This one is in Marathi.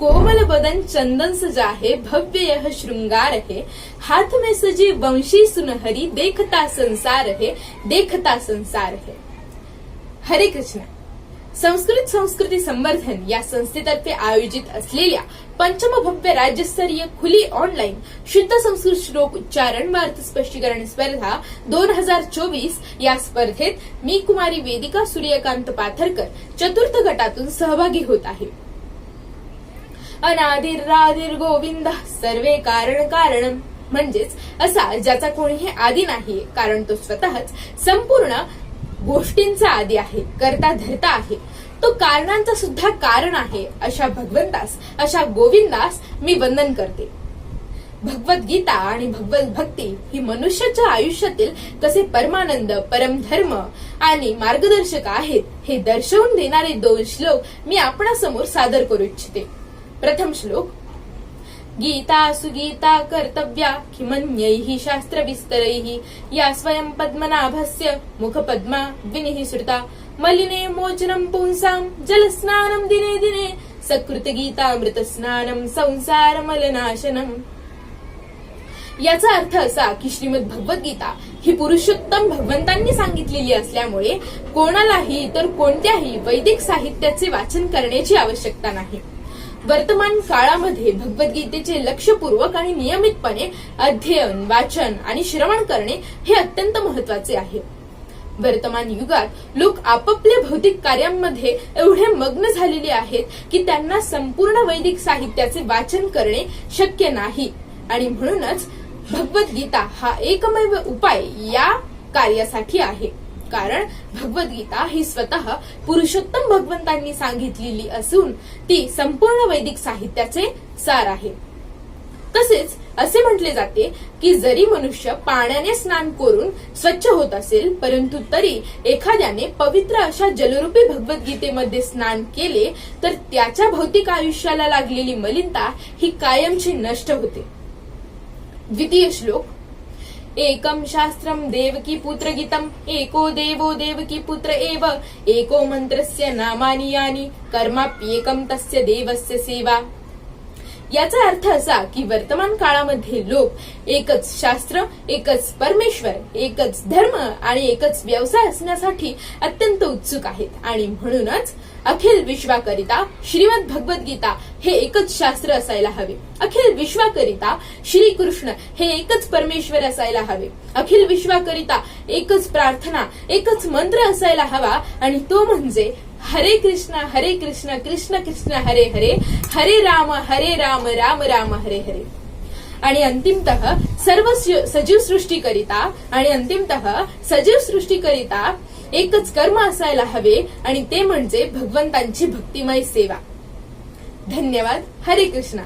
कोमल बदन चंदन सजा है भव्य यह श्रृंगार है। हाथ में सजी वंशी सुनहरी देखता संसार है देखता संसार है। हरे कृष्ण। संस्कृत संस्कृती संवर्धन या संस्थेतर्फे आयोजित असलेल्या पंचम भव्य राज्यस्तरीय खुली ऑनलाईन शुद्ध संस्कृत श्लोक उच्चारण व अर्थ स्पष्टीकरण स्पर्धा दोन हजार चोवीस या स्पर्धेत मी कुमारी वेदिका सूर्यकांत पाथरकर चतुर्थ गटातून सहभागी होत आहे. अनादिर राधिर गोविंद सर्वे कारण कारण. म्हणजेच असा ज्याचा कोणीही आदी नाही कारण तो स्वतःच संपूर्ण गोष्टींचा आदी आहे करता धरता आहे. तो कारणांचा सुद्धा कारण आहे अशा भगवंतास अशा गोविंदास मी वंदन करते. भगवद्गीता आणि भगवत भक्ती ही मनुष्याच्या आयुष्यातील कसे परमानंद परमधर्म आणि मार्गदर्शक आहेत हे दर्शवून देणारे दोन श्लोक मी आपणासमोर सादर करू इच्छिते. प्रथम श्लोक. गीता सुगीता कर्तव्या किमन्यैः शास्त्रविस्तरैः या स्वयं पद्मनाभस्य मुखपद्मा विनिः श्रुता मलिने मोचनं पुंसां जलस्नानं दिने दिने सकृतगीतामृतस्नानं संसारमलनाशनम् याचा अर्थ असा की श्रीमद भगवद्गीता ही पुरुषोत्तम भगवंतांनी सांगितलेली असल्यामुळे कोणालाही इतर कोणत्याही वैदिक साहित्याचे वाचन करण्याची आवश्यकता नाही. वर्तमान काळामध्ये भगवद्गीतेचे लक्षपूर्वक आणि नियमितपणे अध्ययन वाचन आणि श्रवण करणे हे अत्यंत महत्त्वाचे आहे. वर्तमान युगात लोक आपापल्या भौतिक कार्यांमध्ये एवढे मग्न झालेले आहेत की त्यांना संपूर्ण वैदिक साहित्याचे वाचन करणे शक्य नाही. आणि म्हणूनच भगवद्गीता हा एकमेव उपाय या कार्यासाठी आहे. कारण भगवद्गीता ही स्वतः पुरुषोत्तम भगवंतांनी सांगितलेली असून ती संपूर्ण वैदिक साहित्याचे सार आहे. तसेच असे म्हटले जाते की जरी मनुष्य पाण्याने स्नान करून स्वच्छ होत असेल परंतु तरी एखाद्याने पवित्र अशा जलरूपी भगवद्गीतेमध्ये स्नान केले तर त्याच्या भौतिक आयुष्याला लागलेली मलिनता ही कायमची नष्ट होते. द्वितीय श्लोक एकम शास्त्रम देवकी पुत्र गीतम एको देवो देवकी पुत्र एव। एको मंत्रस्य नामानि यानि कर्माप्येकम तस्य देवस्य सेवा। याचा अर्थ असा की वर्तमान काळामध्ये लोक एकच शास्त्र एकच परमेश्वर एकच धर्म आणि एकच व्यवसाय असण्यासाठी अत्यंत उत्सुक आहेत. आणि म्हणूनच अखिल विश्वाकरिता श्रीमद भगवद्गीता हे एकच शास्त्र असायला हवे. अखिल विश्वाकरिता श्री कृष्ण हे एकच परमेश्वर असायला हवे. अखिल विश्वाकरिता एकच प्रार्थना एकच मंत्र असायला हवा आणि तो म्हणजे हरे कृष्ण हरे कृष्ण कृष्ण कृष्ण हरे हरे हरे राम हरे राम राम राम हरे हरे. आणि अंतिमतः सर्व सजीव सृष्टीकरिता आणि अंतिमतः सजीव सृष्टीकरिता एकच कर्म असायला हवे आणि ते म्हणजे भगवंतांची भक्तिमय सेवा. धन्यवाद. हरे कृष्णा.